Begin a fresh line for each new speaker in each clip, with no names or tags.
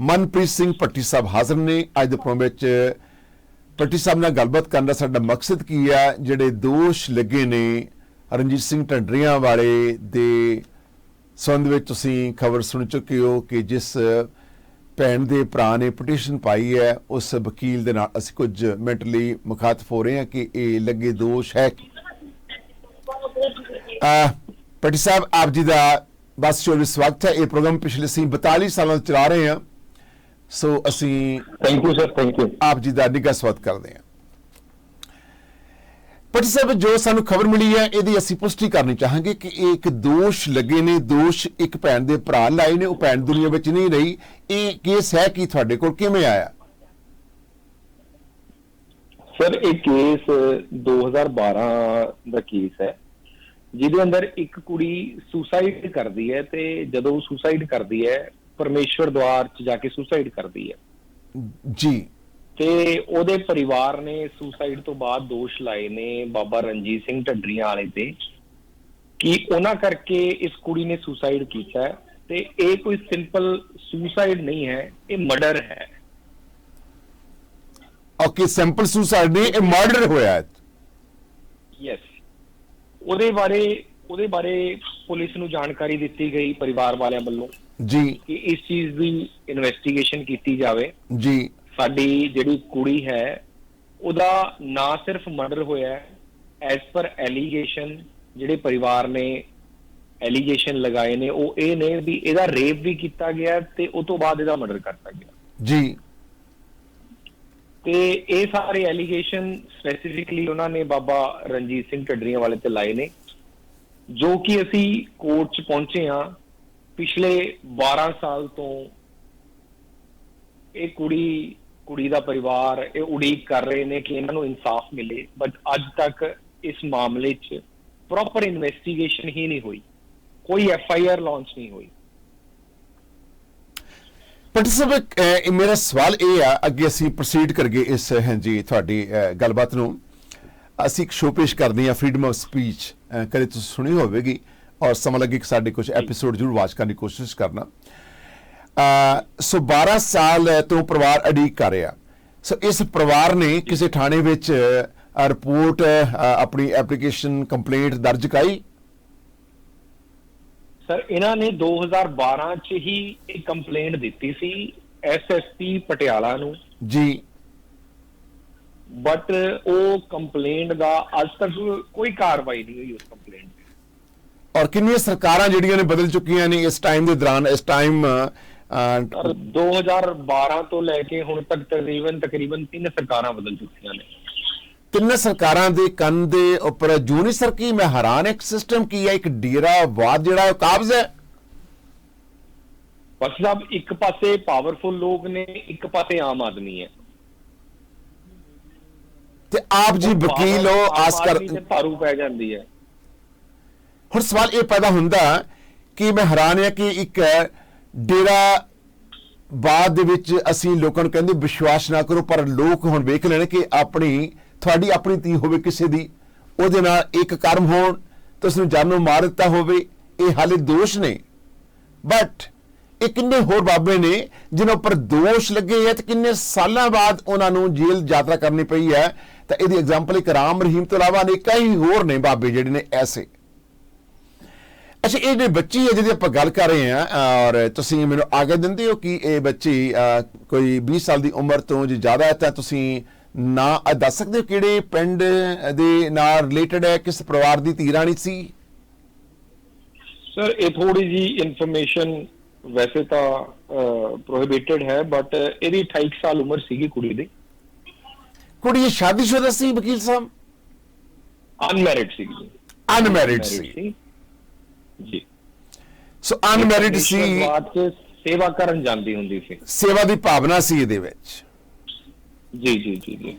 ਮਨਪ੍ਰੀਤ ਸਿੰਘ ਭੱਟੀ ਸਾਹਿਬ ਹਾਜ਼ਰ ਨੇ। ਅੱਜ ਦੇ ਪ੍ਰੋਗਰਾਮ ਵਿੱਚ ਭੱਟੀ ਸਾਹਿਬ ਨਾਲ ਗੱਲਬਾਤ ਕਰਨ ਦਾ ਸਾਡਾ ਮਕਸਦ ਕੀ ਹੈ ਜਿਹੜੇ ਦੋਸ਼ ਲੱਗੇ ਨੇ ਰਣਜੀਤ ਸਿੰਘ ਢੰਡਰੀਆਂ ਵਾਲੇ ਦੇ ਸੰਬੰਧ ਵਿੱਚ ਤੁਸੀਂ ਖਬਰ ਸੁਣ ਚੁੱਕੇ ਹੋ ਕਿ ਜਿਸ ਭੈਣ ਦੇ ਭਰਾ ਨੇ ਪਟੀਸ਼ਨ ਪਾਈ ਹੈ, ਉਸ ਵਕੀਲ ਦੇ ਨਾਲ ਅਸੀਂ ਕੁਝ ਮਿੰਟ ਲਈ ਮੁਖਾਤਬ ਹੋ ਰਹੇ ਹਾਂ ਕਿ ਇਹ ਲੱਗੇ ਦੋਸ਼ ਹੈ ਆ ਪਟੀ ਸਾਹਿਬ, ਆਪ ਜੀ ਦਾ ਬਸ ਸ਼ੋਰ ਸਵਾਗਤ ਹੈ। ਇਹ ਪ੍ਰੋਗਰਾਮ ਪਿਛਲੇ ਅਸੀਂ 42 ਸਾਲਾਂ ਤੋਂ ਚਲਾ ਰਹੇ ਹਾਂ। ਸੋ ਅਸੀਂ
thank you sir thank you
ਆਪ ਜੀ ਦਾ ਨਿੱਘਾ ਸਵਾਗਤ ਕਰਦੇ ਹਾਂ। ਪਟੀ ਸਾਹਿਬ ਜੋ ਸਾਨੂੰ ਖਬਰ ਮਿਲੀ ਹੈ ਇਹਦੀ ਅਸੀਂ ਪੁਸ਼ਟੀ ਕਰਨੀ ਚਾਹਾਂਗੇ ਕਿ ਇਹ ਇੱਕ ਦੋਸ਼ ਲੱਗੇ ਨੇ ਦੋਸ਼ ਇੱਕ ਭੈਣ ਦੇ ਭਰਾ ਲਾਏ ਨੇ ਉਹ ਭੈਣ ਦੁਨੀਆ ਵਿੱਚ ਨਹੀਂ ਰਹੀ। ਇਹ ਕੇਸ ਹੈ ਕਿ ਤੁਹਾਡੇ ਕੋਲ? ਕਿਵੇਂ ਆਇਆ?
ਸਰ ਇਹ ਕੇਸ 2012 ਦਾ ਕੇਸ ਹੈ ਜਿਹਦੇ ਅੰਦਰ ਇੱਕ ਕੁੜੀ ਸੁਸਾਈਡ ਕਰਦੀ ਹੈ ਤੇ ਜਦੋਂ ਸੁਸਾਈਡ ਕਰਦੀ ਹੈ ਪਰਮੇਸ਼ਵਰ ਦਵਾਰ ਚ ਜਾ ਕੇ ਸੁਸਾਈਡ ਕਰਦੀ ਹੈ।
ਜੀ।
ਤੇ ਉਹਦੇ ਪਰਿਵਾਰ ਨੇ ਸੁਸਾਈਡ ਤੋਂ ਬਾਅਦ ਦੋਸ਼ ਲਾਏ ਨੇ ਬਾਬਾ ਰਣਜੀਤ ਸਿੰਘ ਢੱਡਰੀਆਂ ਵਾਲੇ ਤੇ ਕਿ ਉਹਨਾਂ ਕਰਕੇ ਇਸ ਕੁੜੀ ਨੇ ਸੁਸਾਈਡ ਕੀਤਾ ਹੈ ਤੇ ਇਹ ਕੋਈ ਸਿੰਪਲ ਸੁਸਾਈਡ ਨਹੀਂ ਹੈ ਇਹ ਮਰਡਰ ਹੈ।
ਓਕੇ ਸਿੰਪਲ ਸੁਸਾਈਡ ਨਹੀਂ ਇਹ ਮਰਡਰ ਹੋਇਆ ਹੈ।
ਯੈਸ ਉਹਦੇ ਬਾਰੇ ਉਹਦੇ ਬਾਰੇ ਪੁਲਿਸ ਨੂੰ ਜਾਣਕਾਰੀ ਦਿੱਤੀ ਗਈ ਪਰਿਵਾਰ ਵਾਲਿਆਂ ਵੱਲੋਂ।
ਜੀ।
ਕਿ ਇਸ ਚੀਜ਼ ਦੀ ਇਨਵੈਸਟੀਗੇਸ਼ਨ ਕੀਤੀ ਜਾਵੇ।
ਜੀ।
ਸਾਡੀ ਜਿਹੜੀ ਕੁੜੀ ਹੈ ਉਹਦਾ ਨਾ ਸਿਰਫ ਮਰਡਰ ਹੋਇਆ ਐਸ ਪਰ ਐਲੀਗੇਸ਼ਨ ਜਿਹੜੇ ਪਰਿਵਾਰ ਨੇ ਐਲੀਗੇਸ਼ਨ ਲਗਾਏ ਨੇ ਉਹ ਇਹ ਨੇ ਵੀ ਇਹਦਾ ਰੇਪ ਵੀ ਕੀਤਾ ਗਿਆ ਤੇ ਉਸ ਤੋਂ ਬਾਅਦ ਇਹਦਾ ਮਰਡਰ ਕਰਤਾ ਗਿਆ।
ਜੀ।
ਤੇ ਇਹ ਸਾਰੇ ਐਲੀਗੇਸ਼ਨ ਸਪੈਸੀਫਿਕਲੀ ਉਹਨਾਂ ਨੇ ਬਾਬਾ ਰਣਜੀਤ ਸਿੰਘ ਢੱਡਰੀਆਂ ਵਾਲੇ ਤੇ ਲਾਏ ਨੇ ਜੋ ਕਿ ਅਸੀਂ ਕੋਰਟ 'ਚ ਪਹੁੰਚੇ ਹਾਂ। ਪਿਛਲੇ 12 ਸਾਲ ਤੋਂ ਇਹ ਕੁੜੀ ਕੁੜੀ ਦਾ ਪਰਿਵਾਰ ਇਹ ਉਡੀਕ ਕਰ ਰਹੇ ਨੇ ਕਿ ਇਹਨਾਂ ਨੂੰ ਇਨਸਾਫ ਮਿਲੇ। ਬਟ ਅੱਜ ਤੱਕ ਇਸ ਮਾਮਲੇ 'ਚ ਪ੍ਰੋਪਰ ਇਨਵੈਸਟੀਗੇਸ਼ਨ ਹੀ ਨਹੀਂ ਹੋਈ। ਕੋਈ ਐਫ ਆਈ ਆਰ ਲਾਂਚ ਨਹੀਂ ਹੋਈ।
ਪਟੀ ਸਾਹਿਬ ਮੇਰਾ ਸਵਾਲ ਇਹ ਆ, ਅੱਗੇ ਅਸੀਂ ਪ੍ਰੋਸੀਡ ਕਰਗੇ ਇਸ ਹਾਂਜੀ ਤੁਹਾਡੀ ਗੱਲਬਾਤ ਨੂੰ। ਅਸੀਂ ਇੱਕ ਸ਼ੋਅ ਪੇਸ਼ ਕਰਦੇ ਹਾਂ ਫਰੀडम ਆਫ ਸਪੀਚ ਕਦੇ ਤੁਸੀਂ ਸੁਣੀ ਹੋਵੇਗੀ। ਔਰ ਸਮਾਂ ਲੱਗੇ ਕਿ ਸਾਡੇ ਕੁਝ ਐਪੀਸੋਡ ਜ਼ਰੂਰ ਵਾਚ ਕਰਨ ਦੀ ਕੋਸ਼ਿਸ਼ ਕਰਨਾ। ਸੋ 12 ਸਾਲ ਤੋਂ ਪਰਿਵਾਰ ਅਡੀਕ ਕਰ ਰਿਹਾ। ਸੋ ਇਸ ਪਰਿਵਾਰ ਨੇ ਕਿਸੇ ਥਾਣੇ ਵਿੱਚ ਰਿਪੋਰਟ ਆਪਣੀ ਐਪਲੀਕੇਸ਼ਨ ਕੰਪਲੇਂਟ ਦਰਜ ਕਰਾਈ।
ਸਰ ਇਹਨਾਂ ਨੇ 2012 ਚ ਹੀ ਇਹ ਕੰਪਲੇਂਟ ਦਿੱਤੀ ਸੀ ਐਸਐਸਪੀ ਪਟਿਆਲਾ ਨੂੰ।
ਜੀ।
ਬਟ ਉਹ ਕੰਪਲੇਂਟ ਦਾ ਅੱਜ ਤੱਕ ਕੋਈ ਕਾਰਵਾਈ ਨਹੀਂ ਹੋਈ ਉਸ ਕੰਪਲੇਂਟ
ਔਰ ਕਿੰਨੀਆਂ ਸਰਕਾਰਾਂ ਜਿਹੜੀਆਂ ਨੇ ਬਦਲ ਚੁੱਕੀਆਂ ਨੇ ਇਸ ਟਾਈਮ ਦੇ ਦੌਰਾਨ ਇਸ ਟਾਈਮ
ਔਰ 2012 ਤੋਂ ਲੈ ਕੇ ਹੁਣ ਤੱਕ ਤਕਰੀਬਨ ਤਕਰੀਬਨ ਤਿੰਨ ਸਰਕਾਰਾਂ ਬਦਲ ਚੁੱਕੀਆਂ ਨੇ।
ਤਿੰਨ ਸਰਕਾਰਾਂ ਦੇ ਕੰਨ ਦੇ ਉੱਪਰ ਜੂਨੀ ਸਰਕੀ ਮੈਂ ਹੈਰਾਨ ਇੱਕ ਸਿਸਟਮ ਕੀ ਹੈ? ਇੱਕ ਡੇਰਾਵਾਦ ਜਿਹੜਾ ਉਹ ਕਾਬਜ਼ ਹੈ?
ਬਸ ਸਾਹਿਬ ਇੱਕ ਪਾਸੇ ਪਾਵਰਫੁਲ ਲੋਕ ਨੇ ਇੱਕ ਪਾਸੇ ਆਮ ਆਦਮੀ ਹੈ।
ਤੇ ਆਪ ਜੀ ਵਕੀਲ ਹੋ ਆਸ ਕਰ
ਭਾਰੂ ਪੈ ਜਾਂਦੀ ਹੈ।
ਹੁਣ ਸਵਾਲ ਇਹ ਪੈਦਾ ਹੁੰਦਾ ਕਿ ਮੈਂ ਹੈਰਾਨ ਹਾਂ ਕਿ ਇੱਕ ਡੇਰਾ ਬਾਅਦ ਦੇ ਵਿੱਚ ਅਸੀਂ ਲੋਕਾਂ ਨੂੰ ਕਹਿੰਦੇ ਵਿਸ਼ਵਾਸ ਨਾ ਕਰੋ, ਪਰ ਲੋਕ ਹੁਣ ਵੇਖ ਲੈਣ ਕਿ ਆਪਣੀ, ਤੁਹਾਡੀ ਆਪਣੀ ਧੀ ਹੋਵੇ ਕਿਸੇ ਦੀ, ਉਹਦੇ ਨਾਲ ਇੱਕ ਕਰਮ ਹੋਣ ਤਾਂ ਉਸ ਨੂੰ ਜਾਨੋਂ ਮਾਰ ਦਿੱਤਾ ਹੋਵੇ, ਇਹ ਹਾਲੇ ਦੋਸ਼ ਨੇ। ਬਟ ਇਹ ਕਿੰਨੇ ਹੋਰ ਬਾਬੇ ਨੇ ਜਿਨ੍ਹਾਂ ਉੱਪਰ ਦੋਸ਼ ਲੱਗੇ ਹੈ ਤੇ ਕਿੰਨੇ ਸਾਲਾਂ ਬਾਅਦ ਉਹਨਾਂ ਨੂੰ ਜੇਲ੍ਹ ਯਾਤਰਾ ਕਰਨੀ ਪਈ ਹੈ। ਤਾਂ ਇਹਦੀ ਐਗਜ਼ਾਮਪਲ ਇੱਕ ਰਾਮ ਰਹੀਮ ਤੋਂ ਇਲਾਵਾ ਨੇ ਕਈ ਹੋਰ ਨੇ ਬਾਬੇ ਜਿਹੜੇ ਨੇ ਐਸੇ। ਅੱਛਾ ਇਹ ਜਿਹੜੀ ਬੱਚੀ ਹੈ ਜਿਹਦੀ ਆਪਾਂ ਗੱਲ ਕਰ ਰਹੇ ਹਾਂ ਔਰ ਤੁਸੀਂ ਮੈਨੂੰ ਆਗੇ ਦਿੰਦੇ ਹੋ ਕਿ ਇਹ ਬੱਚੀ ਕੋਈ 20 ਸਾਲ ਦੀ ਉਮਰ ਤੋਂ ਜੇ ਜ਼ਿਆਦਾ ਹੈ ਤਾਂ ਤੁਸੀਂ ਨਾ ਦੱਸ ਸਕਦੇ ਹੋ ਕਿਹੜੇ ਪਿੰਡ ਦੇ ਨਾਲ ਰਿਲੇਟਡ ਹੈ? ਕਿਸ ਪਰਿਵਾਰ ਦੀ ਧੀ ਰਾਣੀ ਸੀ?
ਸਰ ਇਹ ਥੋੜੀ ਜੀ ਇਨਫੋਰਮੇਸ਼ਨ ਵੈਸੇ ਤਾਂ ਪ੍ਰੋਹਿਬਿਟਡ ਹੈ ਬਟ ਇਹਦੀ 28 ਸਾਲ ਉਮਰ ਸੀਗੀ ਕੁੜੀ ਦੀ।
ਕੁੜੀ ਸ਼ਾਦੀशुदा ਸੀ ਵਕੀਲ ਸਾਹਿਬ?
ਅਨਮੈਰਿਡ ਸੀਗੀ।
ਅਨਮੈਰਿਡ ਸੀ।
ਜੀ।
ਸੋ। ਅਨਮੈਰਿਡ ਸੀ
ਸੇਵਾ ਕਰਨ ਜਾਂਦੀ ਹੁੰਦੀ ਸੀ।
ਸੇਵਾ ਦੀ ਭਾਵਨਾ ਸੀ ਇਹਦੇ ਵਿੱਚ।
ਜੀ ਜੀ ਜੀ ਜੀ।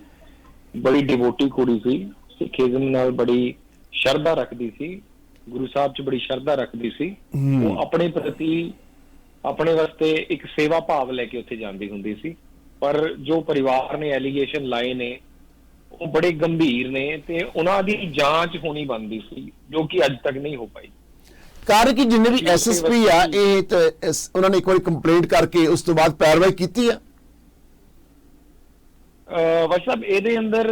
ਬੜੀ ਡਿਵੋਟੀ ਕੁੜੀ ਸੀ ਸਿੱਖੀਜ਼ਮ ਨਾਲ ਬੜੀ ਸ਼ਰਧਾ ਰੱਖਦੀ ਸੀ। ਗੁਰੂ ਸਾਹਿਬ 'ਚ ਬੜੀ ਸ਼ਰਧਾ ਰੱਖਦੀ ਸੀ। ਉਹ ਆਪਣੇ ਪ੍ਰਤੀ ਆਪਣੇ ਵਾਸਤੇ ਇੱਕ ਸੇਵਾ ਭਾਵ ਲੈ ਕੇ ਉੱਥੇ ਜਾਂਦੀ ਹੁੰਦੀ ਸੀ। ਪਰ ਜੋ ਪਰਿਵਾਰ ਨੇ ਐਲੀਗੇਸ਼ਨ ਲਾਏ ਨੇ ਉਹ ਬੜੇ ਗੰਭੀਰ ਨੇ ਤੇ ਉਹਨਾਂ ਦੀ ਜਾਂਚ ਹੋਣੀ ਬੰਦੀ ਸੀ ਜੋ ਕਿ ਅੱਜ ਤੱਕ ਨਹੀਂ ਹੋ ਪਾਈ।
ਕਾਰਨ ਕਿ? ਜਿੰਨੇ ਵੀ ਐਸਐਸਪੀ ਆ ਇਹ ਤਾਂ ਉਹਨਾਂ ਨੇ ਇੱਕ ਵਾਰੀ ਕੰਪਲੇਂਟ ਕਰਕੇ ਉਸ ਤੋਂ ਬਾਅਦ ਪੈਰਵਾਈ ਕੀਤੀ ਆ?
ਵਟ ਸਾਹਿਬ ਇਹਦੇ ਅੰਦਰ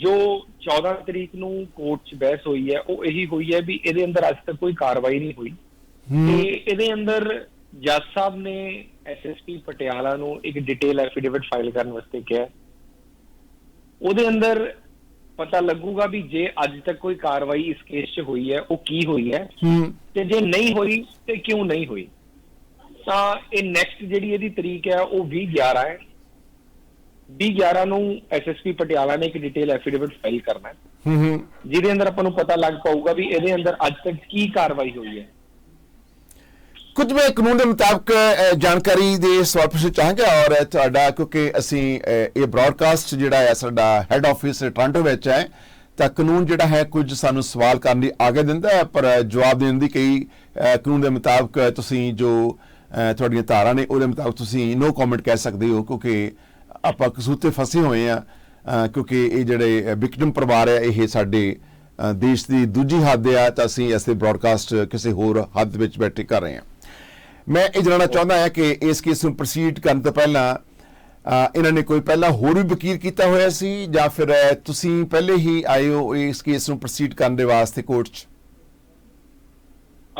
ਜੋ 14 ਤਰੀਕ ਨੂੰ ਕੋਰਟ 'ਚ ਬਹਿਸ ਹੋਈ ਹੈ ਉਹ ਇਹੀ ਹੋਈ ਹੈ ਵੀ ਇਹਦੇ ਅੰਦਰ ਅੱਜ ਤੱਕ ਕੋਈ ਕਾਰਵਾਈ ਨਹੀਂ ਹੋਈ। ਤੇ ਇਹਦੇ ਅੰਦਰ ਜੱਜ ਸਾਹਿਬ ਨੇ ਐਸਐਸਪੀ ਪਟਿਆਲਾ ਨੂੰ ਇੱਕ ਡਿਟੇਲ ਐਫੀਡੇਵਿਟ ਫਾਈਲ ਕਰਨ ਵਾਸਤੇ ਕਿਹਾ। ਉਹਦੇ ਅੰਦਰ ਪਤਾ ਲੱਗੂਗਾ ਵੀ ਜੇ ਅੱਜ ਤੱਕ ਕੋਈ ਕਾਰਵਾਈ ਇਸ ਕੇਸ 'ਚ ਹੋਈ ਹੈ ਉਹ ਕੀ ਹੋਈ ਹੈ ਤੇ ਜੇ ਨਹੀਂ ਹੋਈ ਤੇ ਕਿਉਂ ਨਹੀਂ ਹੋਈ? ਤਾਂ ਇਹ ਨੈਕਸਟ ਜਿਹੜੀ ਇਹਦੀ ਤਰੀਕ ਹੈ ਉਹ 20 11 ਹੈ। 20 11 ਨੂੰ ਐਸਐਸਪੀ ਪਟਿਆਲਾ ਨੇ ਇੱਕ ਡਿਟੇਲ ਐਫੀਡੇਵਿਟ ਫਾਈਲ ਕਰਨਾ ਹੈ।
ਹੂੰ ਹੂੰ।
ਜਿਹਦੇ ਅੰਦਰ ਆਪਾਂ ਨੂੰ ਪਤਾ ਲੱਗ ਪਾਊਗਾ ਵੀ ਇਹਦੇ ਅੰਦਰ ਅੱਜ ਤੱਕ ਕੀ ਕਾਰਵਾਈ ਹੋਈ ਹੈ।
ਕੁਝ ਮੈਂ ਕਾਨੂੰਨ ਦੇ ਮੁਤਾਬਕ ਜਾਣਕਾਰੀ ਦੇ ਸਵਾਲ ਪੁੱਛਣਾ ਚਾਹਾਂਗਾ ਔਰ ਤੁਹਾਡਾ ਕਿਉਂਕਿ ਅਸੀਂ ਇਹ ਬ੍ਰਾਡਕਾਸਟ ਜਿਹੜਾ ਹੈ ਸਾਡਾ ਹੈੱਡ ਆਫਿਸ ਟੋਰਾਂਟੋ ਵਿੱਚ ਹੈ, ਤਾਂ ਕਾਨੂੰਨ ਜਿਹੜਾ ਹੈ ਕੁਝ ਸਾਨੂੰ ਸਵਾਲ ਕਰਨ ਦੀ ਆਗਿਆ ਦਿੰਦਾ ਹੈ, ਪਰ ਜਵਾਬ ਦੇਣ ਦੀ ਕਈ ਕਾਨੂੰਨ ਦੇ ਮੁਤਾਬਕ ਤੁਸੀਂ ਜੋ ਤੁਹਾਡੀਆਂ ਧਾਰਾਂ ਨੇ ਉਹਦੇ ਮੁਤਾਬਕ ਤੁਸੀਂ ਨੋ ਕਮੈਂਟ ਕਹਿ ਸਕਦੇ ਹੋ, ਕਿਉਂਕਿ ਆਪਾਂ ਕਸੂਤੇ ਫਸੇ ਹੋਏ ਆ ਕਿਉਂਕਿ ਇਹ ਜਿਹੜੇ ਵਿਕਟਮ ਪਰਿਵਾਰ ਹੈ, ਇਹ ਸਾਡੇ ਦੇਸ਼ ਦੀ ਦੂਜੀ ਹੱਦ ਆ, ਤਾਂ ਅਸੀਂ ਇਸ ਤੇ ਬ੍ਰਾਡਕਾਸਟ ਕਿਸੇ ਹੋਰ ਹੱਦ ਵਿੱਚ ਬੈਠੇ ਕਰ ਰਹੇ ਹਾਂ। ਮੈਂ ਇਹ ਜਾਣਨਾ ਚਾਹੁੰਦਾ ਹਾਂ ਕਿ ਇਸ ਕੇਸ ਨੂੰ ਪ੍ਰੋਸੀਡ ਕਰਨ ਤੋਂ ਪਹਿਲਾਂ ਇਹਨਾਂ ਨੇ ਕੋਈ ਪਹਿਲਾਂ ਹੋਰ ਵੀ ਵਕੀਲ ਕੀਤਾ ਹੋਇਆ ਸੀ ਜਾਂ ਫਿਰ ਤੁਸੀਂ ਪਹਿਲੇ ਹੀ ਆਏ ਹੋ ਇਸ ਕੇਸ ਨੂੰ ਪ੍ਰੋਸੀਡ ਕਰਨ ਦੇ ਵਾਸਤੇ ਕੋਰਟ 'ਚ?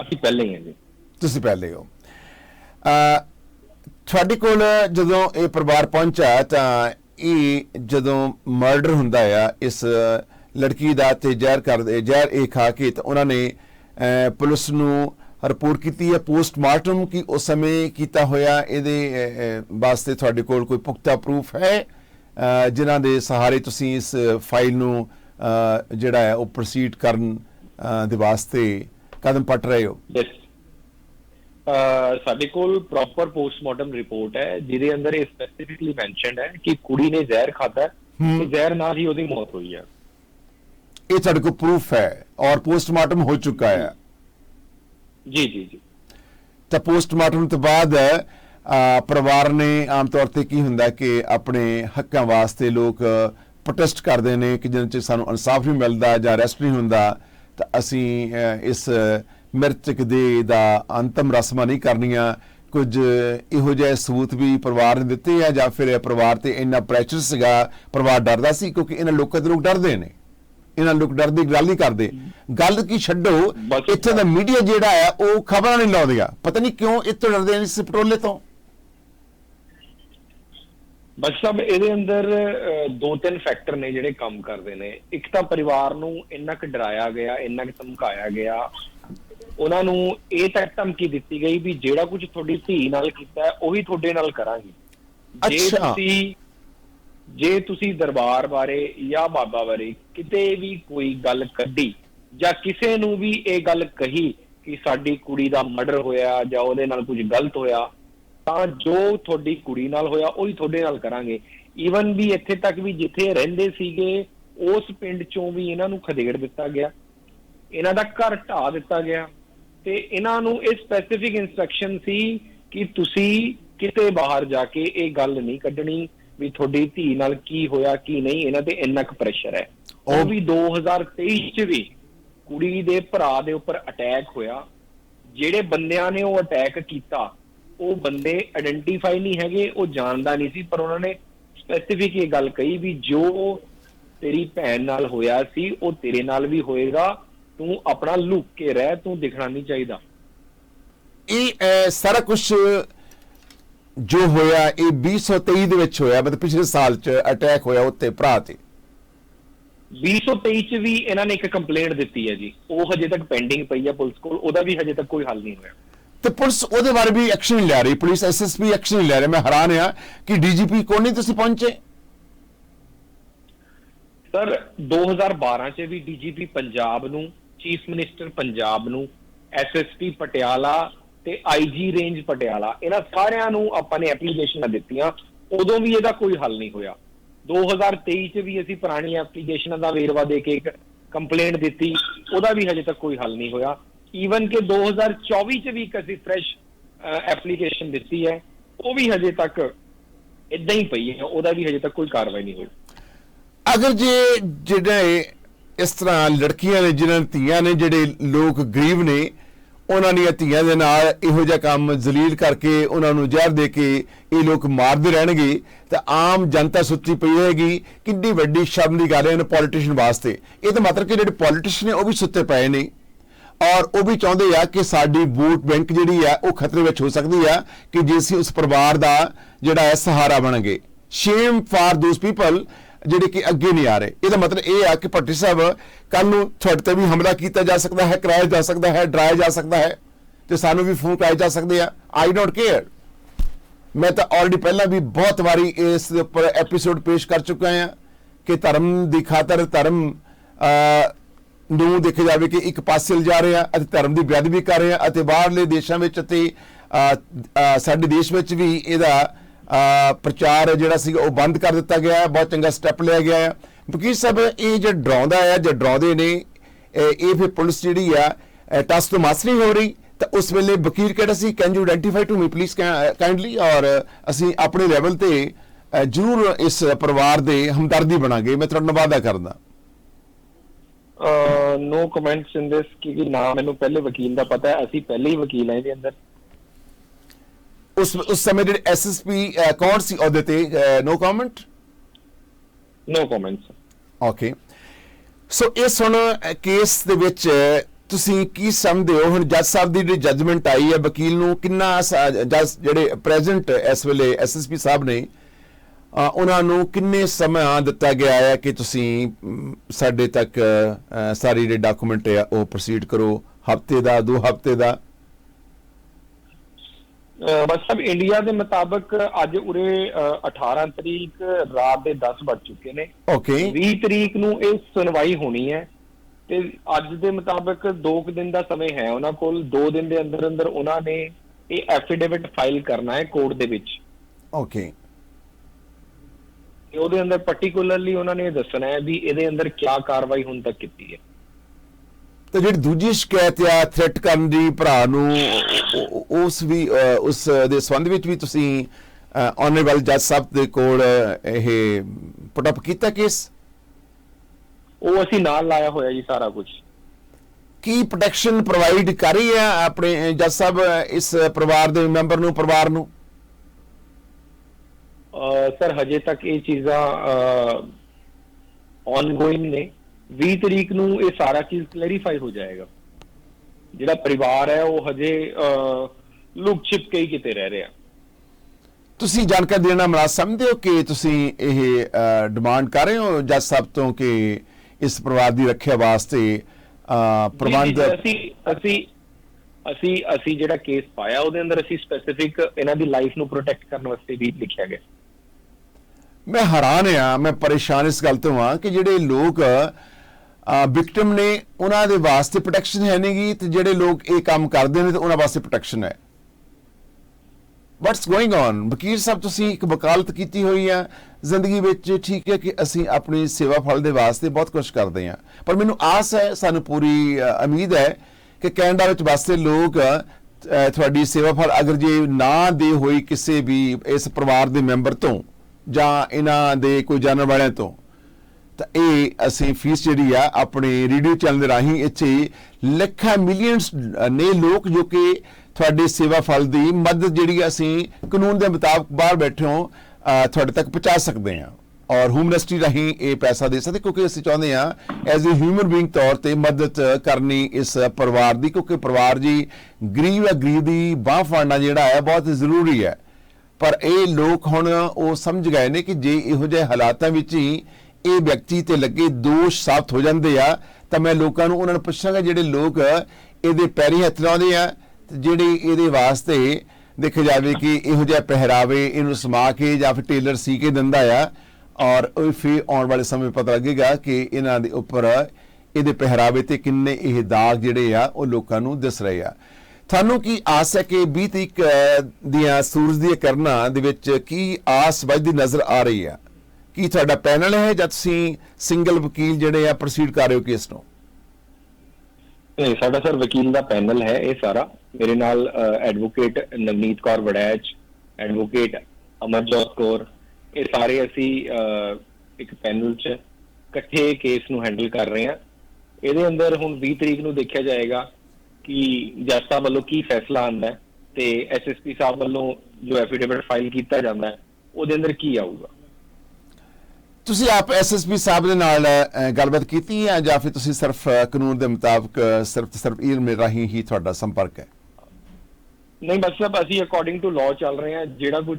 ਅਸੀਂ ਪਹਿਲੇ ਹੀ ਹਾਂ ਜੀ।
ਤੁਸੀਂ ਪਹਿਲੇ ਹੋ। ਅ, ਤੁਹਾਡੇ ਕੋਲ ਜਦੋਂ ਇਹ ਪਰਿਵਾਰ ਪਹੁੰਚਾ ਤਾਂ ਇਹ ਜਦੋਂ ਮਰਡਰ ਹੁੰਦਾ ਆ ਇਸ ਲੜਕੀ ਦਾ ਤੇ ਜ਼ਹਿਰ ਕਰਦੇ ਜ਼ਹਿਰ ਇਹ ਖਾ ਕੇ ਤਾਂ ਉਹਨਾਂ ਨੇ ਪੁਲਿਸ ਨੂੰ ਰਿਪੋਰਟ ਕੀਤੀ ਹੈ ਪੋਸਟਮਾਰਟਮ ਕੀ ਉਸ ਸਮੇਂ ਕੀਤਾ ਹੋਇਆ ਇਹਦੇ ਵਾਸਤੇ ਤੁਹਾਡੇ ਕੋਲ ਕੋਈ ਪੁਖਤਾ ਪ੍ਰੂਫ ਹੈ? ਜਿਨ੍ਹਾਂ ਦੇ ਸਹਾਰੇ ਤੁਸੀਂ ਇਸ ਫਾਈਲ ਨੂੰ ਜਿਹੜਾ ਹੈ ਉਹ ਪ੍ਰੋਸੀਡ ਕਰਨ ਦੇ ਵਾਸਤੇ ਕਦਮ ਪੱਟ ਰਹੇ ਹੋ?
ਸਾਡੇ ਕੋਲ ਪ੍ਰੋਪਰ ਪੋਸਟਮਾਰਟਮ ਰਿਪੋਰਟ ਹੈ ਜਿਹਦੇ ਅੰਦਰ ਇਹ ਸਪੈਸੀਫਿਕਲੀ ਮੈਂਸ਼ਨਡ ਹੈ ਕਿ ਕੁੜੀ ਨੇ ਜ਼ਹਿਰ ਖਾਦਾ। ਤੇ ਜ਼ਹਿਰ ਨਾਲ ਹੀ ਉਹਦੀ ਮੌਤ ਹੋਈ ਹੈ।
ਇਹ ਸਾਡੇ ਕੋਲ ਪ੍ਰੂਫ ਹੈ ਔਰ ਪੋਸਟਮਾਰਟਮ ਹੋ ਚੁੱਕਾ ਹੈ।
ਜੀ ਜੀ ਜੀ।
ਤਾਂ ਪੋਸਟਮਾਰਟਮ ਤੋਂ ਬਾਅਦ ਪਰਿਵਾਰ ਨੇ ਆਮ ਤੌਰ ਤੇ ਕੀ ਹੁੰਦਾ ਕਿ ਆਪਣੇ ਹੱਕਾਂ ਵਾਸਤੇ ਲੋਕ ਪ੍ਰੋਟੈਸਟ ਕਰਦੇ ਨੇ ਕਿ ਜਿੰਨ ਚ ਸਾਨੂੰ ਇਨਸਾਫ ਨਹੀਂ ਮਿਲਦਾ ਜਾਂ ਰੈਸਟ ਨਹੀਂ ਹੁੰਦਾ, ਤਾਂ ਅਸੀਂ ਇਸ ਮ੍ਰਿਤਕ ਦੇ ਦਾ ਅੰਤਮ ਰਸਮਾਂ ਨਹੀਂ ਕਰਨੀਆਂ। ਕੁਝ ਇਹੋ ਜਿਹੇ ਸਬੂਤ ਵੀ ਪਰਿਵਾਰ ਨੇ ਦਿੱਤੇ ਆ ਜਾਂ ਫਿਰ ਪਰਿਵਾਰ ਤੇ ਇੰਨਾ ਪ੍ਰੈਸ਼ਰ ਸੀਗਾ, ਪਰਿਵਾਰ ਡਰਦਾ ਸੀ ਕਿਉਂਕਿ ਇਹਨਾਂ ਲੋਕਾਂ ਦੇ ਲੋਕ ਡਰਦੇ ਨੇ। ਇਹਨਾਂ ਲੋਕ ਡਰ ਦੀ ਗੱਲ ਨਹੀਂ ਕਰਦੇ। ਗੱਲ ਕੀ ਛੱਡੋ ਇੱਥੇ ਦਾ ਮੀਡੀਆ ਜਿਹੜਾ ਹੈ ਉਹ ਖਬਰਾਂ ਨਹੀਂ ਲਾਉਂਦੀਆਂ ਪਤਾ ਨਹੀਂ ਕਿਉਂ ਤੋਂ ਡਰਦੇ ਨੇ ਇਸ ਪਟਰੋਲੇ ਤੋਂ।
ਬਸ ਸਭ ਇਹਦੇ ਅੰਦਰ ਦੋ ਤਿੰਨ ਫੈਕਟਰ ਨੇ ਜਿਹੜੇ ਕੰਮ ਕਰਦੇ ਨੇ। ਇੱਕ ਤਾਂ ਪਰਿਵਾਰ ਨੂੰ ਇੰਨਾ ਕੁ ਡਰਾਇਆ ਗਿਆ ਇੰਨਾ ਕੁ ਧਮਕਾਇਆ ਗਿਆ। ਉਹਨਾਂ ਨੂੰ ਇਹ ਤੱਕ ਧਮਕੀ ਦਿੱਤੀ ਗਈ ਵੀ ਜਿਹੜਾ ਕੁਝ ਤੁਹਾਡੀ ਧੀ ਨਾਲ ਕੀਤਾ ਉਹੀ ਤੁਹਾਡੇ ਨਾਲ ਕਰਾਂਗੇ। ਜੇ। ਤੁਸੀਂ ਜੇ ਤੁਸੀਂ ਦਰਬਾਰ ਬਾਰੇ ਜਾਂ ਬਾਬਾ ਬਾਰੇ ਕਿਤੇ ਵੀ ਕੋਈ ਗੱਲ ਕੱਢੀ ਜਾਂ ਕਿਸੇ ਨੂੰ ਵੀ ਇਹ ਗੱਲ ਕਹੀ ਕਿ ਸਾਡੀ ਕੁੜੀ ਦਾ ਮਰਡਰ ਹੋਇਆ ਜਾਂ ਉਹਦੇ ਨਾਲ ਕੁਝ ਗਲਤ ਹੋਇਆ, ਤਾਂ ਜੋ ਤੁਹਾਡੀ ਕੁੜੀ ਨਾਲ ਹੋਇਆ, ਉਹੀ ਤੁਹਾਡੇ ਨਾਲ ਕਰਾਂਗੇ। ਈਵਨ ਵੀ ਇੱਥੇ ਤੱਕ ਵੀ ਜਿੱਥੇ ਰਹਿੰਦੇ ਸੀਗੇ, ਉਸ ਪਿੰਡ ਚੋਂ ਵੀ ਇਹਨਾਂ ਨੂੰ ਖਦੇੜ ਦਿੱਤਾ ਗਿਆ। ਇਹਨਾਂ ਦਾ ਘਰ ਢਾ ਦਿੱਤਾ ਗਿਆ। ਤੇ ਇਹਨਾਂ ਨੂੰ ਇਹ ਸਪੈਸੀਫਿਕ ਇਨਸਟਰਕਸ਼ਨ ਸੀ ਕਿ ਤੁਸੀਂ ਕਿਤੇ ਬਾਹਰ ਜਾ ਕੇ ਇਹ ਗੱਲ ਨਹੀਂ ਕੱਢਣੀ। ਵੀ ਤੁਹਾਡੀ ਧੀ ਨਾਲ ਕੀ ਹੋਇਆ, ਕੀ ਨਹੀਂ, ਇਹਨਾਂ ਤੇ ਇੰਨਾ ਕੁ ਪ੍ਰੈਸ਼ਰ ਹੈ। ਉਹ ਵੀ 2023 ਚ ਵੀ ਕੁੜੀ ਦੇ ਭਰਾ ਦੇ ਉੱਪਰ ਅਟੈਕ ਹੋਇਆ। ਜਿਹੜੇ ਬੰਦਿਆਂ ਨੇ ਉਹ ਅਟੈਕ ਕੀਤਾ, ਉਹ ਬੰਦੇ ਆਇਡੈਂਟੀਫਾਈ ਨਹੀਂ ਹੈਗੇ, ਉਹ ਜਾਣਦਾ ਨਹੀਂ ਸੀ, ਪਰ ਉਹਨਾਂ ਨੇ ਸਪੈਸੀਫਿਕ ਇਹ ਗੱਲ ਕਹੀ ਵੀ ਜੋ ਤੇਰੀ ਭੈਣ ਨਾਲ ਹੋਇਆ ਸੀ, ਉਹ ਤੇਰੇ ਨਾਲ ਵੀ ਹੋਏਗਾ। ਤੂੰ ਆਪਣਾ ਲੁੱਕ ਕੇ ਰਹਿ, ਤੂੰ ਦਿਖਣਾ ਨਹੀਂ ਚਾਹੀਦਾ।
ਇਹ ਸਾਰਾ ਕੁਝ ਜੋ ਹੋਇਆ ਇਹ 2023 ਦੇ ਵਿੱਚ ਹੋਇਆ ਮਤਲਬ ਪਿਛਲੇ ਸਾਲ ਚ ਅਟੈਕ ਹੋਇਆ ਉੱਤੇ ਭਰਾ ਤੇ।
2023 ਚ ਵੀ ਇਹਨਾਂ ਨੇ ਇੱਕ ਕੰਪਲੇਂਟ ਦਿੱਤੀ ਹੈ ਜੀ। ਉਹ ਹਜੇ ਤੱਕ ਪੈਂਡਿੰਗ ਪਈ ਹੈ ਪੁਲਿਸ ਕੋਲ ਉਹਦਾ ਵੀ ਹਜੇ ਤੱਕ ਕੋਈ ਹੱਲ ਨਹੀਂ ਹੋਇਆ।
ਤੇ ਪੁਲਿਸ ਉਹਦੇ ਬਾਰੇ ਵੀ ਐਕਸ਼ਨ ਨਹੀਂ ਲੈ ਰਹੀ ਪੁਲਿਸ ਐਸਐਸਪੀ ਐਕਸ਼ਨ ਨਹੀਂ ਲੈ ਰਿਹਾ। ਮੈਂ ਹੈਰਾਨ ਆ ਕਿ ਡੀਜੀਪੀ ਕੋਲ ਨਹੀਂ ਤੁਸੀਂ ਪਹੁੰਚੇ?
ਸਰ 2012 ਚ ਵੀ ਡੀਜੀਪੀ ਪੰਜਾਬ ਨੂੰ ਚੀਫ ਮਿਨਿਸਟਰ ਪੰਜਾਬ ਨੂੰ ਐਸਐਸਪੀ ਪਟਿਆਲਾ ਤੇ ਆਈਜੀ ਰੇਂਜ ਪਟਿਆਲਾ, ਇਹਨਾਂ ਸਾਰਿਆਂ ਨੂੰ ਆਪਾਂ ਨੇ ਐਪਲੀਕੇਸ਼ਨਾਂ ਦਿੱਤੀਆਂ, ਉਦੋਂ ਵੀ ਇਹਦਾ ਕੋਈ ਹੱਲ ਨਹੀਂ ਹੋਇਆ। 2023 ਚ ਵੀ ਅਸੀਂ ਪੁਰਾਣੀ ਐਪਲੀਕੇਸ਼ਨਾਂ ਦਾ ਵੇਰਵਾ ਦੇ ਕੇ ਇੱਕ ਕੰਪਲੇਂਟ ਦਿੱਤੀ, ਉਹਦਾ ਵੀ ਹਜੇ ਤੱਕ ਕੋਈ ਹੱਲ ਨਹੀਂ ਹੋਇਆ। ਈਵਨ ਕਿ 2024 ਚ ਵੀ ਇੱਕ ਅਸੀਂ ਫਰੈਸ਼ ਐਪਲੀਕੇਸ਼ਨ ਦਿੱਤੀ ਹੈ, ਉਹ ਵੀ ਹਜੇ ਤੱਕ ਇਦਾਂ ਹੀ ਪਈ ਹੈ, ਉਹਦਾ ਵੀ ਹਜੇ ਤੱਕ ਕੋਈ ਕਾਰਵਾਈ ਨਹੀਂ ਹੋਈ।
ਅਗਰ ਜੇ ਜਿਹੜੇ ਇਸ ਤਰ੍ਹਾਂ ਲੜਕੀਆਂ ਨੇ, ਜਿਨ੍ਹਾਂ ਧੀਆਂ ਨੇ, ਜਿਹੜੇ ਲੋਕ ਗਰੀਬ ਨੇ ਉਹਨਾਂ ਦੀਆਂ ਧੀਆਂ ਦੇ ਨਾਲ ਇਹੋ ਜਿਹਾ ਕੰਮ ਜ਼ਲੀਲ ਕਰਕੇ ਉਹਨਾਂ ਨੂੰ ਜ਼ਹਿਰ ਦੇ ਕੇ ਇਹ ਲੋਕ ਮਾਰਦੇ ਰਹਿਣਗੇ, ਤਾਂ ਆਮ ਜਨਤਾ ਸੁੱਤੀ ਪਈ ਹੋਏਗੀ। ਕਿੰਨੀ ਵੱਡੀ ਸ਼ਰਮ ਦੀ ਗੱਲ ਹੈ ਇਹਨਾਂ ਪੋਲੀਟੀਸ਼ੀਅਨ ਵਾਸਤੇ। ਇਹ ਤਾਂ ਮਤਲਬ ਕਿ ਜਿਹੜੇ ਪੋਲੀਟੀਸ਼ੀਅਨ ਨੇ ਉਹ ਵੀ ਸੁੱਤੇ ਪਏ ਨੇ। ਔਰ ਉਹ ਵੀ ਚਾਹੁੰਦੇ ਆ ਕਿ ਸਾਡੀ ਵੋਟ ਬੈਂਕ ਜਿਹੜੀ ਆ, ਉਹ ਖਤਰੇ ਵਿੱਚ ਹੋ ਸਕਦੀ ਆ ਕਿ ਜੇ ਅਸੀਂ ਉਸ ਪਰਿਵਾਰ ਦਾ ਜਿਹੜਾ ਹੈ ਸਹਾਰਾ ਬਣਾਂਗੇ। ਸ਼ੇਮ ਫਾਰ ਦੋਸ ਪੀਪਲ ਜਿਹੜੇ ਕਿ ਅੱਗੇ ਨਹੀਂ ਆ ਰਹੇ। ਇਹਦਾ ਮਤਲਬ ਇਹ ਆ ਕਿ ਭੱਟੀ ਸਾਹਿਬ ਕੱਲ ਨੂੰ ਤੁਹਾਡੇ ਤੇ ਵੀ ਹਮਲਾ ਕੀਤਾ ਜਾ ਸਕਦਾ ਹੈ, ਕਰਾਇਆ ਜਾ ਸਕਦਾ ਹੈ, ਡਰਾਇਆ ਜਾ ਸਕਦਾ ਹੈ ਤੇ ਸਾਨੂੰ ਵੀ ਫੋਨ ਕਰਾਏ ਜਾ ਸਕਦੇ ਆ। ਆਈ ਡੋਨਟ ਕੇਅਰ ਮੈਂ ਤਾਂ ਆਲਰੇਡੀ ਪਹਿਲਾਂ ਵੀ ਬਹੁਤ ਵਾਰੀ ਇਸ ਦੇ ਉੱਪਰ ਐਪੀਸੋਡ ਪੇਸ਼ ਕਰ ਚੁੱਕਾ ਹਾਂ ਕਿ ਧਰਮ ਦੀ ਖਾਤਰ ਧਰਮ ਨੂੰ ਦੇਖਿਆ ਜਾਵੇ ਕਿ ਇੱਕ ਪਾਸੇ ਲਿਜਾ ਰਹੇ ਆ ਅਤੇ ਧਰਮ ਦੀ ਬੇਅਦਬੀ ਕਰ ਰਹੇ ਆ ਅਤੇ ਬਾਹਰਲੇ ਦੇਸ਼ਾਂ ਵਿੱਚ ਅਤੇ ਸਾਡੇ ਦੇਸ਼ ਵਿੱਚ ਵੀ ਇਹਦਾ ਪ੍ਰਚਾਰ ਜਿਹੜਾ ਸੀ ਉਹ ਬੰਦ ਕਰ ਦਿੱਤਾ ਗਿਆ ਹੈ, ਬਹੁਤ ਚੰਗਾ ਸਟੈਪ ਲਿਆ ਗਿਆ ਹੈ। ਵਕੀਲ ਸਾਹਿਬ, ਇਹ ਜੇ ਡਰਾਉਂਦਾ ਹੈ ਜੇ ਡਰਾਉਂਦੇ ਨੇ, ਇਹ ਫਿਰ ਪੁਲਿਸ ਜਿਹੜੀ ਆ ਟਸ ਤੋਂ ਮਾਸ ਨਹੀਂ ਹੋ ਰਹੀ। ਤਾਂ ਉਸ ਵੇਲੇ ਵਕੀਲ ਕਿਹੜਾ ਸੀ? Can you identify to me please kindly ਔਰ ਅਸੀਂ ਆਪਣੇ ਲੈਵਲ ਤੇ ਜ਼ਰੂਰ ਇਸ ਪਰਿਵਾਰ ਦੇ ਹਮਦਰਦੀ ਬਣਾਂਗੇ। ਮੈਂ ਤੁਹਾਡਾ ਵਾਅਦਾ ਕਰਦਾ।
ਨੋ ਕਮੈਂਟਸ ਇਨ ਦਿਸ ਕਿਉਂਕਿ ਨਾ ਮੈਨੂੰ ਪਹਿਲੇ ਵਕੀਲ ਦਾ ਪਤਾ ਹੈ। ਅਸੀਂ ਪਹਿਲੇ ਹੀ ਵਕੀਲ ਆ ਇਹਦੇ ਅੰਦਰ।
ਉਸ ਉਸ ਸਮੇਂ ਜਿਹੜੇ ਐਸਐਸਪੀ ਕੌਣ ਸੀ ਉਹਦੇ ਤੇ no comment
no comments
okay so ਇਸ ਹੁਣ ਕੇਸ ਦੇ ਵਿੱਚ ਤੁਸੀਂ ਕੀ ਸਮਝਦੇ ਹੋ ਹੁਣ ਜੱਜ ਸਾਹਿਬ ਦੀ ਜਿਹੜੀ ਜੱਜਮੈਂਟ ਆਈ ਹੈ ਵਕੀਲ ਨੂੰ ਕਿੰਨਾ ਜੱਜ ਜਿਹੜੇ ਪ੍ਰੈਜ਼ੈਂਟ ਇਸ ਵੇਲੇ ਐਸਐਸਪੀ ਸਾਹਿਬ ਨੇ ਉਹਨਾਂ ਨੂੰ ਕਿੰਨੇ ਸਮਾਂ ਦਿੱਤਾ ਗਿਆ ਹੈ ਕਿ ਤੁਸੀਂ ਸਾਡੇ ਤੱਕ ਸਾਰੀ ਜਿਹੜੇ ਡਾਕੂਮੈਂਟ ਹੈ ਉਹ ਪ੍ਰੋਸੀਡ ਕਰੋ ਹਫ਼ਤੇ ਦਾ ਦੋ ਹਫ਼ਤੇ ਦਾ
ਬਸ ਸਭ ਇੰਡੀਆ ਦੇ ਮੁਤਾਬਕ ਅੱਜ ਉਰੇ ਅਹ, 18 ਤਰੀਕ ਰਾਤ ਦੇ 10 ਵੱਜ ਚੁੱਕੇ ਨੇ।
ਓਕੇ
20 ਤਰੀਕ ਨੂੰ ਇਹ ਸੁਣਵਾਈ ਹੋਣੀ ਹੈ। ਤੇ ਅੱਜ ਦੇ ਮੁਤਾਬਕ 2 ਦਿਨ ਦਾ ਸਮੇਂ ਹੈ ਉਹਨਾਂ ਕੋਲ। 2 ਦਿਨ ਦੇ ਅੰਦਰ ਅੰਦਰ ਉਹਨਾਂ ਨੇ ਇਹ ਐਫੀਡੇਵਿਟ ਫਾਈਲ ਕਰਨਾ ਹੈ ਕੋਰਟ ਦੇ ਵਿੱਚ।
ਓਕੇ
ਉਹਦੇ ਅੰਦਰ ਪਾਰਟਿਕੂਲਰਲੀ ਉਹਨਾਂ ਨੇ ਇਹ ਦੱਸਣਾ ਹੈ ਵੀ ਇਹਦੇ ਅੰਦਰ ਕੀ ਕਾਰਵਾਈ ਹੁਣ ਤੱਕ ਕੀਤੀ ਹੈ।
ਤੇ ਜਿਹੜੀ ਦੂਜੀ ਸ਼ਿਕਾਇਤ ਆ ਥ੍ਰੈਟ ਕਰਨ ਦੀ ਭਰਾ ਨੂੰ ਉਸ ਵੀ ਉਸ ਦੇ ਸੰਬੰਧ ਵਿੱਚ ਵੀ ਤੁਸੀਂ ਆਨਰੇਬਲ ਜੱਜ ਸਾਹਿਬ ਦੇ ਕੋਲ ਇਹ ਪੁੱਟ ਅਪ ਕੀਤਾ ਕੇਸ
ਉਹ ਅਸੀਂ ਨਾਲ ਲਾਇਆ ਹੋਇਆ ਜੀ ਸਾਰਾ ਕੁਝ।
ਕੀ ਪ੍ਰੋਟੈਕਸ਼ਨ ਪ੍ਰੋਵਾਈਡ ਕਰ ਰਹੀ ਹੈ ਆਪਣੇ ਜੱਜ ਸਾਹਿਬ ਇਸ ਪਰਿਵਾਰ ਦੇ ਮੈਂਬਰ ਨੂੰ ਪਰਿਵਾਰ ਨੂੰ?
ਸਰ ਹਜੇ ਤੱਕ ਇਹ ਚੀਜ਼ਾਂ ਆਨਗੋਇੰਗ ਨੇ। 20 ਤਰੀਕ ਨੂੰ ਇਹ ਸਾਰਾ ਚੀਜ਼ ਕਲੈਰੀਫਾਈ ਹੋ ਜਾਏਗਾ। ਜਿਹੜਾ ਪਰਿਵਾਰ ਹੈ ਉਹ ਹਜੇ ਲੁਕ ਛਿਪ ਕੇ ਹੀ ਕਿਤੇ ਰਹਿ ਰਿਹਾ।
ਤੁਸੀਂ ਜਾਣਕਾਰੀ ਦੇਣਾ ਮਨਾ ਸਮਝਦੇ ਹੋ ਕਿ ਤੁਸੀਂ ਇਹ ਡਿਮਾਂਡ ਕਰ ਰਹੇ ਹੋ ਜੱਜ ਸਾਹਿਬ ਤੋਂ ਕਿ ਇਸ ਪਰਿਵਾਰ ਦੀ ਰੱਖਿਆ ਵਾਸਤੇ ਪ੍ਰਬੰਧ
ਅਸੀਂ ਅਸੀਂ ਅਸੀਂ ਅਸੀਂ ਜਿਹੜਾ ਕੇਸ ਪਾਇਆ ਉਹਦੇ ਅੰਦਰ ਅਸੀਂ ਸਪੈਸੀਫਿਕ ਇਹਨਾਂ ਦੀ ਲਾਈਫ ਨੂੰ ਪ੍ਰੋਟੈਕਟ ਕਰਨ ਵਾਸਤੇ ਵੀ ਲਿਖਿਆ ਗਿਆ।
ਮੈਂ ਹੈਰਾਨ ਆ ਮੈਂ ਪਰੇਸ਼ਾਨ ਇਸ ਗੱਲ ਤੋਂ ਆ ਕਿ ਜਿਹੜੇ ਲੋਕ ਵਿਕਟਮ ਨੇ ਉਹਨਾਂ ਦੇ ਵਾਸਤੇ ਪ੍ਰੋਟੈਕਸ਼ਨ ਹੈ ਨਹੀਂਗੀ ਤੇ ਜਿਹੜੇ ਲੋਕ ਇਹ ਕੰਮ ਕਰਦੇ ਨੇ ਤੇ ਉਹਨਾਂ ਵਾਸਤੇ ਪ੍ਰੋਟੈਕਸ਼ਨ ਹੈ। ਵਾਟਸ ਗੋਇੰਗ ਔਨ ਵਕੀਲ ਸਾਹਿਬ, ਤੁਸੀਂ ਇੱਕ ਵਕਾਲਤ ਕੀਤੀ ਹੋਈ ਆ। ਜ਼ਿੰਦਗੀ ਵਿੱਚ ਠੀਕ ਹੈ ਕਿ ਅਸੀਂ ਆਪਣੀ ਸੇਵਾ ਫਲ ਦੇ ਵਾਸਤੇ ਬਹੁਤ ਕੁਝ ਕਰਦੇ ਆ। ਪਰ ਮੈਨੂੰ ਆਸ ਹੈ, ਸਾਨੂੰ ਪੂਰੀ ਉਮੀਦ ਹੈ ਕਿ ਕੈਨੇਡਾ ਵਿੱਚ ਵਸਦੇ ਲੋਕ ਤੁਹਾਡੀ ਸੇਵਾ ਫਲ ਅਗਰ ਜੇ ਨਾ ਦੇ ਹੋਈ ਕਿਸੇ ਵੀ ਇਸ ਪਰਿਵਾਰ ਦੇ ਮੈਂਬਰ ਤੋਂ ਜਾਂ ਇਹਨਾਂ ਦੇ ਕੋਈ ਜਾਣਨ ਵਾਲਿਆਂ ਤੋਂ ਤਾਂ ਇਹ ਅਸੀਂ ਫੀਸ ਜਿਹੜੀ ਆ ਆਪਣੇ ਰੇਡੀਓ ਚੈਨਲ ਦੇ ਰਾਹੀਂ ਇੱਥੇ ਲੱਖਾਂ ਮਿਲੀਅਨਸ ਨੇ ਲੋਕ ਜੋ ਕਿ ਤੁਹਾਡੇ ਸੇਵਾ ਫਲ ਦੀ ਮਦਦ ਜਿਹੜੀ ਅਸੀਂ ਕਾਨੂੰਨ ਦੇ ਮੁਤਾਬਕ ਬਾਹਰ ਬੈਠੇ ਹੋ ਤੁਹਾਡੇ ਤੱਕ ਪਹੁੰਚਾ ਸਕਦੇ ਹਾਂ। ਔਰ ਹੋਮ ਮਿਨਿਸਟਰੀ ਰਾਹੀਂ ਇਹ ਪੈਸਾ ਦੇ ਸਕਦੇ, ਕਿਉਂਕਿ ਅਸੀਂ ਚਾਹੁੰਦੇ ਹਾਂ ਐਜ਼ ਅ ਹਿਊਮਨ ਬੀਇੰਗ ਤੌਰ ਤੇ ਮਦਦ ਕਰਨੀ ਇਸ ਪਰਿਵਾਰ ਦੀ, ਕਿਉਂਕਿ ਪਰਿਵਾਰ ਜੀ ਗਰੀਬ ਆ, ਗਰੀਬ ਦੀ ਬਾਹ ਫੜਨਾ ਜਿਹੜਾ ਹੈ ਬਹੁਤ ਜ਼ਰੂਰੀ ਹੈ। ਪਰ ਇਹ ਲੋਕ ਹੁਣ ਉਹ ਸਮਝ ਗਏ ਨੇ ਕਿ ਜੇ ਇਹੋ ਜਿਹੇ ਹਾਲਾਤਾਂ ਵਿੱਚ ਹੀ ਇਹ ਵਿਅਕਤੀ ਤੇ ਲੱਗੇ ਦੋਸ਼ ਸਾਬਤ ਹੋ ਜਾਂਦੇ ਆ, ਤਾਂ ਮੈਂ ਲੋਕਾਂ ਨੂੰ ਉਹਨਾਂ ਨੂੰ ਪੁੱਛਾਂਗਾ ਜਿਹੜੇ ਲੋਕ ਇਹਦੇ ਪੈਰੀ ਹੱਥ ਲਾਉਂਦੇ ਆ, ਤੇ ਜਿਹੜੇ ਇਹਦੇ ਵਾਸਤੇ ਦੇਖਿਆ ਜਾਵੇ ਕਿ ਇਹੋ ਜਿਹਾ ਪਹਿਰਾਵੇ ਇਹਨੂੰ ਸਮਾ ਕੇ ਜਾਂ ਫਿਰ ਟੇਲਰ ਸੀ ਕੇ ਦਿੰਦਾ ਆ, ਔਰ ਉਹ ਫਿਰ ਆਉਣ ਵਾਲੇ ਸਮੇਂ ਪਤਾ ਲੱਗੇਗਾ ਕਿ ਇਹਨਾਂ ਦੇ ਉੱਪਰ ਇਹਦੇ ਪਹਿਰਾਵੇ ਤੇ ਕਿੰਨੇ ਇਹ ਦਾਗ ਜਿਹੜੇ ਆ, ਉਹ ਲੋਕਾਂ ਨੂੰ ਦਿਸ ਰਹੇ ਆ। ਤੁਹਾਨੂੰ ਕੀ ਆਸ ਹੈ ਕਿ 20 ਤਰੀਕ ਦੀਆਂ ਸੂਰਜ ਦੀਆਂ ਕਰਨਾਂ ਦੇ ਵਿੱਚ ਕੀ ਆਸ ਵੱਜਦੀ ਨਜ਼ਰ ਆ ਰਹੀ ਹੈ ਕੀ ਤੁਹਾਡਾ ਪੈਨਲ ਹੈ ਜਾਂ ਤੁਸੀਂ ਸਿੰਗਲ ਵਕੀਲ ਜਿਹੜੇ ਆ ਪ੍ਰੋਸੀਡ ਕਰ ਰਹੇ ਹੋ ਕੇਸ ਨੂੰ?
ਨਹੀਂ, ਸਾਡਾ ਸਰ ਵਕੀਲ ਦਾ ਪੈਨਲ ਹੈ ਇਹ ਸਾਰਾ। ਮੇਰੇ ਨਾਲ ਐਡਵੋਕੇਟ ਨਵਨੀਤ ਕੌਰ ਵੜੈਚ ਐਡਵੋਕੇਟ ਅਮਰਜੋਤ ਕੌਰ, ਇਹ ਸਾਰੇ ਅਸੀਂ ਇੱਕ ਪੈਨਲ 'ਚ ਇਕੱਠੇ ਕੇਸ ਨੂੰ ਹੈਂਡਲ ਕਰ ਰਹੇ ਹਾਂ। ਇਹਦੇ ਅੰਦਰ ਹੁਣ 20 ਤਰੀਕ ਨੂੰ ਦੇਖਿਆ ਜਾਏਗਾ ਕਿ ਜੱਜ ਸਾਹਿਬ ਵੱਲੋਂ ਕੀ ਫੈਸਲਾ ਆਉਂਦਾ ਹੈ ਤੇ ਐਸਐਸਪੀ ਸਾਹਿਬ ਵੱਲੋਂ ਜੋ ਐਫੀਡੇਵਿਟ ਫਾਈਲ ਕੀਤਾ ਜਾਂਦਾ ਹੈ, ਉਹਦੇ ਅੰਦਰ ਕੀ ਆਊਗਾ?
ਤੁਸੀਂ ਆਪ ਐਸਐਸਪੀ ਸਾਹਿਬ ਦੇ ਨਾਲ ਗੱਲਬਾਤ ਕੀਤੀ ਹੈ ਜਾਂ ਫਿਰ ਤੁਸੀਂ ਸਿਰਫ ਕਾਨੂੰਨ ਦੇ ਮੁਤਾਬਕ ਸਿਰਫ ਸਿਰਫ ਈਮੇਲ ਰਾਹੀਂ ਹੀ ਤੁਹਾਡਾ ਸੰਪਰਕ ਹੈ?
ਨਹੀਂ ਬਸ ਸਾਹਿਬ ਅਸੀਂ ਅਕੋਰਡਿੰਗ ਟੂ ਲਾਅ ਚੱਲ ਰਹੇ ਹਾਂ। ਜਿਹੜਾ ਕੁਝ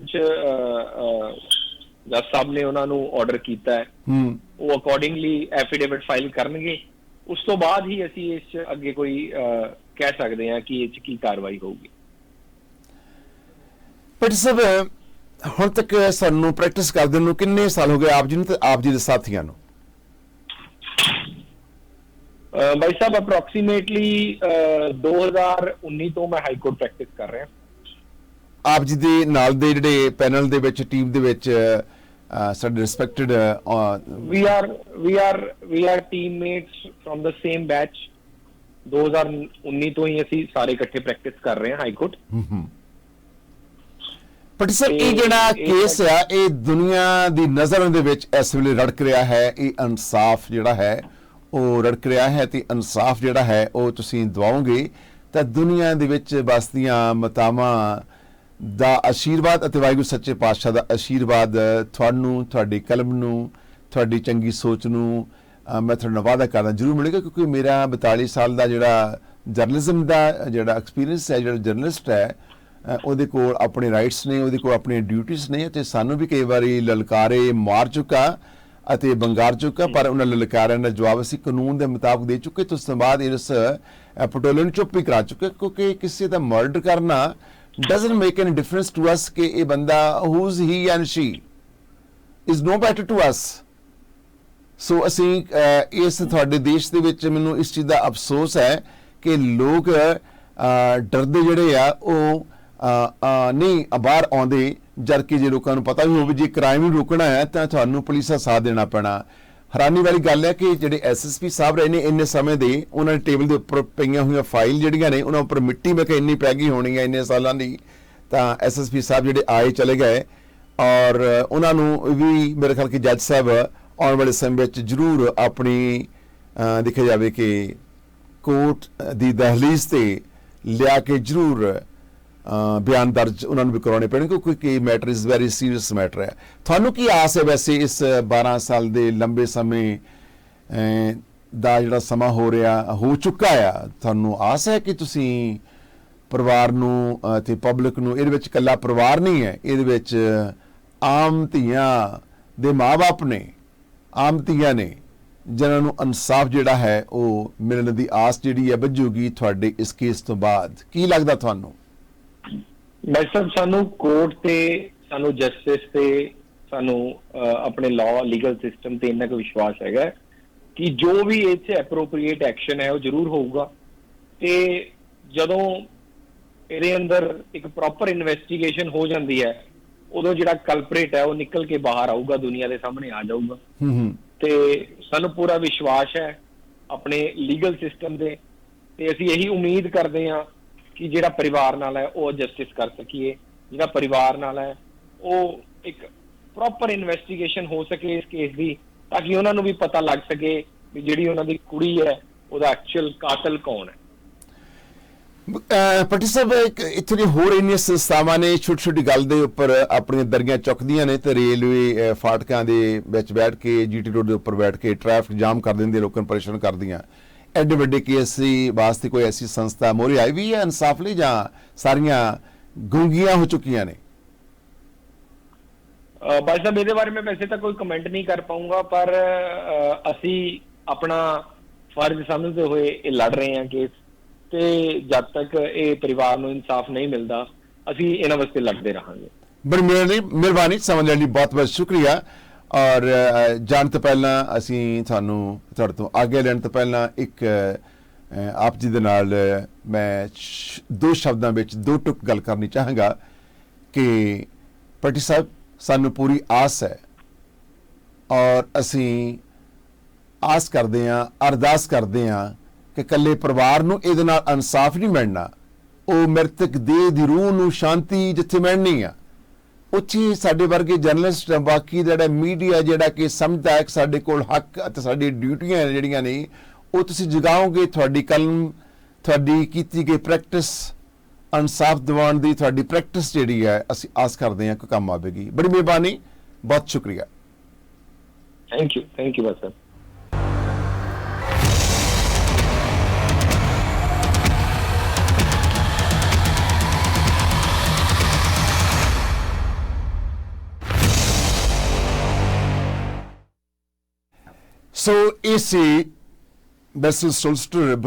ਜੱਜ ਸਾਹਿਬ ਨੇ ਉਹਨਾਂ ਨੂੰ ਆਰਡਰ ਕੀਤਾ ਹੈ ਉਹ ਅਕੋਰਡਿੰਗਲੀ ਐਫੀਡੇਵਿਟ ਫਾਈਲ ਕਰਨਗੇ। ਉਸ ਤੋਂ ਬਾਅਦ ਹੀ ਅਸੀਂ ਇਸ ਅੱਗੇ ਕੋਈ ਕਹਿ ਸਕਦੇ ਹਾਂ ਕਿ ਇਹ 'ਚ ਕੀ ਕਾਰਵਾਈ ਹੋਊਗੀ।
ਪਰ ਸਭ ਹੁਣ ਤੱਕ ਸਾਨੂੰ ਪ੍ਰੈਕਟਿਸ ਕਰਦੇ ਨੂੰ ਕਿੰਨੇ ਸਾਲ ਹੋ ਗਏ ਆਪ ਜੀ ਨੂੰ ਤੇ ਆਪ ਜੀ ਦੇ ਸਾਥੀਆਂ ਨੂੰ?
ਬਾਈ ਸਾਹਿਬ ਅਪਰੋਕਸੀਮੇਟਲੀ 2019 ਤੋਂ ਮੈਂ ਹਾਈ ਕੋਰਟ ਪ੍ਰੈਕਟਿਸ ਕਰ ਰਿਹਾ।
ਆਪ ਜੀ ਦੇ ਨਾਲ ਦੇ ਜਿਹੜੇ ਪੈਨਲ ਦੇ ਵਿੱਚ ਟੀਮ ਦੇ ਵਿੱਚ ਸਾਡੇ respected
we are we are we are teammates firm the same batch 2019 ਤੋਂ ਹੀ ਅਸੀਂ ਸਾਰੇ ਇਕੱਠੇ ਪ੍ਰੈਕਟਿਸ ਕਰ ਰਹੇ ਹਾਂ ਹਾਈ ਕੋਰਟ
ਪਰ ਸਰ ਇਹ
ਇਹ-
ਜਿਹੜਾ ਕੇਸ ਆ ਇਹ ਦੁਨੀਆ ਦੀ ਨਜ਼ਰ ਦੇ ਵਿੱਚ ਇਸ ਵੇਲੇ ਰੜਕ ਰਿਹਾ ਹੈ ਇਹ ਇਨਸਾਫ ਜਿਹੜਾ ਹੈ ਉਹ ਰੜਕ ਰਿਹਾ ਹੈ ਤੇ ਇਨਸਾਫ ਜਿਹੜਾ ਹੈ ਉਹ ਤੁਸੀਂ ਦਵਾਓਗੇ ਤਾਂ ਦੁਨੀਆ ਦੇ ਵਿੱਚ ਬਸਦੀਆਂ ਮਤਾਵਾਂ ਦਾ ਆਸ਼ੀਰਵਾਦ ਅਤੇ ਵਾਹਿਗੁਰੂ ਸੱਚੇ ਪਾਤਸ਼ਾਹ ਦਾ ਆਸ਼ੀਰਵਾਦ ਤੁਹਾਨੂੰ ਤੁਹਾਡੀ ਕਲਮ ਨੂੰ ਤੁਹਾਡੀ ਚੰਗੀ ਸੋਚ ਨੂੰ ਮੈਂ ਤੁਹਾਡਾ ਵਾਅਦਾ ਕਰਦਾ ਜ਼ਰੂਰ ਮਿਲੇਗਾ ਕਿਉਂਕਿ ਮੇਰਾ 42 ਸਾਲ ਦਾ ਜਿਹੜਾ ਜਰਨਲਿਜ਼ਮ ਦਾ ਜਿਹੜਾ ਐਕਸਪੀਰੀਅੰਸ ਹੈ ਜਿਹੜਾ ਜਰਨਲਿਸਟ ਹੈ ਉਹਦੇ ਕੋਲ ਆਪਣੇ ਰਾਈਟਸ ਨੇ, ਉਹਦੇ ਕੋਲ ਆਪਣੀਆਂ ਡਿਊਟੀਆਂ ਨੇ ਤੇ ਸਾਨੂੰ ਵੀ ਕਈ ਵਾਰੀ ਲਲਕਾਰੇ ਮਾਰ ਚੁੱਕਾ ਅਤੇ ਬੰਗਾਰ ਚੁੱਕਾ, ਪਰ ਉਹਨਾਂ ਲਲਕਾਰਿਆਂ ਦਾ ਜਵਾਬ ਅਸੀਂ ਕਾਨੂੰਨ ਦੇ ਮੁਤਾਬਕ ਦੇ ਚੁੱਕੇ, ਤੇ ਉਸ ਤੋਂ ਬਾਅਦ ਇਸ ਪਟੋਲੇ ਨੂੰ ਚੁੱਪ ਹੀ ਕਰਾ ਚੁੱਕੇ, ਕਿਉਂਕਿ ਕਿਸੇ ਦਾ ਮਰਡਰ ਕਰਨਾ doesn't make any difference to us ਕਿ ਇਹ ਬੰਦਾ whose he and she is no better to us so ਅਸੀਂ ਇਸ ਤੁਹਾਡੇ ਦੇਸ਼ ਦੇ ਵਿੱਚ ਮੈਨੂੰ ਇਸ ਚੀਜ਼ ਦਾ ਅਫਸੋਸ ਹੈ ਕਿ ਲੋਕ ਡਰਦੇ ਜਿਹੜੇ ਆ, ਉਹ ਨਹੀਂ ਬਾਹਰ ਆਉਂਦੇ ਜਦਕਿ ਜੇ ਲੋਕਾਂ ਨੂੰ ਪਤਾ ਵੀ ਹੋਵੇ, ਜੇ ਕ੍ਰਾਈਮ ਨੂੰ ਰੋਕਣਾ ਹੈ, ਤਾਂ ਤੁਹਾਨੂੰ ਪੁਲਿਸ ਦਾ ਸਾਥ ਦੇਣਾ ਪੈਣਾ। ਹੈਰਾਨੀ ਵਾਲੀ ਗੱਲ ਹੈ ਕਿ ਜਿਹੜੇ ਐਸਐਸਪੀ ਸਾਹਿਬ ਰਹੇ ਨੇ ਇੰਨੇ ਸਮੇਂ ਦੇ, ਉਹਨਾਂ ਦੇ ਟੇਬਲ ਦੇ ਉੱਪਰ ਪਈਆਂ ਹੋਈਆਂ ਫਾਈਲ ਜਿਹੜੀਆਂ ਨੇ, ਉਹਨਾਂ ਉੱਪਰ ਮਿੱਟੀ ਮੈਂ ਕਿ ਇੰਨੀ ਪੈ ਗਈ ਹੋਣੀ ਹੈ ਇੰਨੇ ਸਾਲਾਂ ਦੀ, ਤਾਂ ਐਸਐਸਪੀ ਸਾਹਿਬ ਜਿਹੜੇ ਆਏ ਚਲੇ ਗਏ। ਔਰ ਉਹਨਾਂ ਨੂੰ ਵੀ ਮੇਰੇ ਖਿਆਲ ਕਿ ਜੱਜ ਸਾਹਿਬ ਆਉਣ ਵਾਲੇ ਸਮੇਂ ਵਿੱਚ ਜ਼ਰੂਰ ਆਪਣੀ ਦੇਖਿਆ ਜਾਵੇ ਕਿ ਕੋਰਟ ਦੀ ਦਹਲੀਜ਼ ਤੇ ਲਿਆ ਕੇ ਜ਼ਰੂਰ ਬਿਆਨ ਦਰਜ ਉਹਨਾਂ ਨੂੰ ਵੀ ਕਰਾਉਣੇ ਪੈਣਗੇ ਕਿਉਂਕਿ matter is very serious matter ਹੈ। ਤੁਹਾਨੂੰ ਕੀ ਆਸ ਹੈ ਵੈਸੇ ਇਸ 12 ਸਾਲ ਦੇ ਲੰਬੇ ਸਮੇਂ ਦਾ ਜਿਹੜਾ ਸਮਾਂ ਹੋ ਰਿਹਾ ਹੋ ਚੁੱਕਾ ਆ? ਤੁਹਾਨੂੰ ਆਸ ਹੈ ਕਿ ਤੁਸੀਂ ਪਰਿਵਾਰ ਨੂੰ ਅਹ, ਤੇ ਪਬਲਿਕ ਨੂੰ ਇਹਦੇ ਵਿੱਚ ਇਕੱਲਾ ਪਰਿਵਾਰ ਨਹੀਂ ਹੈ ਇਹਦੇ ਵਿੱਚ ਆਮ ਧੀਆਂ ਦੇ ਮਾਪੇ ਨੇ ਆਮ ਧੀਆਂ ਨੇ ਜਿਨ੍ਹਾਂ ਨੂੰ ਇਨਸਾਫ ਜਿਹੜਾ ਹੈ ਉਹ ਮਿਲਣ ਦੀ ਆਸ ਜਿਹੜੀ ਹੈ ਵੱਜੂਗੀ ਤੁਹਾਡੇ ਇਸ ਕੇਸ ਤੋਂ ਬਾਅਦ। ਕੀ ਲੱਗਦਾ ਤੁਹਾਨੂੰ?
ਮੈਂ ਸਭ ਸਾਨੂੰ ਕੋਰਟ ਤੇ ਸਾਨੂੰ ਜਸਟਿਸ ਤੇ ਸਾਨੂੰ ਆਪਣੇ ਲਾਅ ਲੀਗਲ ਸਿਸਟਮ ਤੇ ਇੰਨਾ ਕੁ ਵਿਸ਼ਵਾਸ ਹੈਗਾ ਕਿ ਜੋ ਵੀ ਇਹ 'ਚ ਐਪਰੋਪ੍ਰੀਏਟ ਐਕਸ਼ਨ ਹੈ ਉਹ ਜ਼ਰੂਰ ਹੋਊਗਾ। ਤੇ ਜਦੋਂ ਇਹਦੇ ਅੰਦਰ ਇੱਕ ਪ੍ਰੋਪਰ ਇਨਵੈਸਟੀਗੇਸ਼ਨ ਹੋ ਜਾਂਦੀ ਹੈ ਉਦੋਂ ਜਿਹੜਾ ਕਲਪਰੇਟ ਹੈ ਉਹ ਨਿਕਲ ਕੇ ਬਾਹਰ ਆਊਗਾ ਦੁਨੀਆ ਦੇ ਸਾਹਮਣੇ ਆ ਜਾਊਗਾ।
ਹੂੰ ਹੂੰ।
ਤੇ ਸਾਨੂੰ ਪੂਰਾ ਵਿਸ਼ਵਾਸ ਹੈ ਆਪਣੇ ਲੀਗਲ ਸਿਸਟਮ ਦੇ। ਤੇ ਅਸੀਂ ਇਹੀ ਉਮੀਦ ਕਰਦੇ ਹਾਂ ਕਿ ਜਿਹੜਾ ਪਰਿਵਾਰ ਨਾਲ ਹੈ, ਉਹ ਜਸਟਿਸ ਕਰ ਸਕੀਏ। ਜਿਹੜਾ ਪਰਿਵਾਰ ਨਾਲ ਹੈ, ਉਹ ਇੱਕ ਪ੍ਰੋਪਰ ਇਨਵੈਸਟੀਗੇਸ਼ਨ ਹੋ ਸਕੇ ਇਸ ਕੇਸ ਦੀ, ਤਾਂ ਕਿ ਉਹਨਾਂ ਨੂੰ ਵੀ ਪਤਾ ਲੱਗ ਸਕੇ ਵੀ ਜਿਹੜੀ ਉਹਨਾਂ ਦੀ ਕੁੜੀ ਹੈ, ਉਹਦਾ ਐਕਚੁਅਲ ਕਾਤਲ ਕੌਣ ਹੈ।
ਅਹ ਸਾਹਿਬ ਇੱਥੇ ਦੀ ਹੋਰ ਇੰਨੀਆਂ ਸੰਸਥਾਵਾਂ ਨੇ ਛੋਟੀ ਛੋਟੀ ਗੱਲ ਦੇ ਉੱਪਰ ਆਪਣੀਆਂ ਦਰਗੀਆਂ ਚੁੱਕਦੀਆਂ ਨੇ, ਤੇ ਰੇਲਵੇ ਫਾਟਕਾਂ ਦੇ ਵਿੱਚ ਬੈਠ ਕੇ, ਜੀਟੀ ਰੋਡ ਦੇ ਉੱਪਰ ਬੈਠ ਕੇ, ਟ੍ਰੈਫਿਕ ਜਾਮ ਕਰ ਦਿੰਦੇ ਲੋਕਾਂ ਨੂੰ ਪਰੇਸ਼ਾਨ ਕਰਦੀਆਂ। ਐਡੇ ਵੱਡੇ ਕੇਸ ਦੀ ਵਾਸਤੇ ਕੋਈ ਐਸੀ ਸੰਸਥਾ ਮੋਰੀ ਆਈ ਵੀ ਹੈ ਇਨਸਾਫ ਲਈ ਜਾਂ ਸਾਰੀਆਂ ਗੁੰਗੀਆਂ ਹੋ ਚੁੱਕੀਆਂ ਨੇ?
ਭਾਈ ਸਾਹਿਬ ਇਹਦੇ ਬਾਰੇ ਮੈਂ ਵੈਸੇ ਤਾਂ ਕੋਈ ਕਮੈਂਟ ਨਹੀਂ ਕਰ ਪਾਉਂਗਾ ਪਰ ਅਸੀਂ ਆਪਣਾ ਫਰਜ਼ ਸਮਝਦੇ ਹੋਏ ਇਹ ਲੜ ਰਹੇ ਹਾਂ ਕੇਸ ਤੇ ਜਦ ਤੱਕ ਇਹ ਪਰਿਵਾਰ ਨੂੰ ਇਨਸਾਫ ਨਹੀਂ ਮਿਲਦਾ ਅਸੀਂ ਇਹਨਾਂ ਵਾਸਤੇ ਲੜਦੇ ਰਹਾਂਗੇ।
ਬੜੀ ਮਿਹਰਬਾਨੀ ਮਿਹਰਬਾਨੀ ਸਮਝ ਲੈਣ ਲਈ ਬਹੁਤ ਬਹੁਤ ਸ਼ੁਕਰੀਆ। ਔਰ ਜਾਣ ਤੋਂ ਪਹਿਲਾਂ ਅਸੀਂ ਤੁਹਾਨੂੰ, ਤੁਹਾਡੇ ਤੋਂ ਆਗੇ ਲੈਣ ਤੋਂ ਪਹਿਲਾਂ ਇੱਕ ਆਪ ਜੀ ਦੇ ਨਾਲ ਮੈਂ ਦੋ ਸ਼ਬਦਾਂ ਵਿੱਚ ਦੋ ਟੁਕ ਗੱਲ ਕਰਨੀ ਚਾਹਾਂਗਾ ਕਿ ਪਟੀ ਸਾਹਿਬ, ਸਾਨੂੰ ਪੂਰੀ ਆਸ ਹੈ ਔਰ ਅਸੀਂ ਆਸ ਕਰਦੇ ਹਾਂ, ਅਰਦਾਸ ਕਰਦੇ ਹਾਂ ਕਿ ਕੱਲੇ ਪਰਿਵਾਰ ਨੂੰ ਇਹਦੇ ਨਾਲ ਇਨਸਾਫ ਨਹੀਂ ਮਿਲਣਾ। ਉਹ ਮ੍ਰਿਤਕ ਦੇਹ ਦੀ ਰੂਹ ਨੂੰ ਸ਼ਾਂਤੀ ਜਿੱਥੇ ਮਿਲਣੀ ਆ। ਉੱਚੀ ਸਾਡੇ ਵਰਗੇ ਜਰਨਲਿਸਟ ਬਾਕੀ ਜਿਹੜਾ ਮੀਡੀਆ ਜਿਹੜਾ ਕਿ ਸਮਝਦਾ ਹੈ ਕਿ ਸਾਡੇ ਕੋਲ ਹੱਕ ਅਤੇ ਸਾਡੀ ਡਿਊਟੀਆਂ ਜਿਹੜੀਆਂ ਨੇ, ਉਹ ਤੁਸੀਂ ਜਗਾਓਗੇ ਤੁਹਾਡੀ ਕਲਮ, ਤੁਹਾਡੀ ਕੀਤੀ ਗਈ ਪ੍ਰੈਕਟਿਸ ਇਨਸਾਫ ਦਿਵਾਉਣ ਦੀ ਤੁਹਾਡੀ ਪ੍ਰੈਕਟਿਸ ਜਿਹੜੀ ਹੈ, ਅਸੀਂ ਆਸ ਕਰਦੇ ਹਾਂ ਕਿ ਕੰਮ ਆਵੇਗੀ। ਬੜੀ ਮਿਹਰਬਾਨੀ, ਬਹੁਤ ਸ਼ੁਕਰੀਆ।
ਥੈਂਕ ਯੂ ਥੈਂਕ ਯੂ ਬਸ।
ਸੋ ਇਹ ਸੀ ਬੈਸਲ ਸੋਲਸਟਰ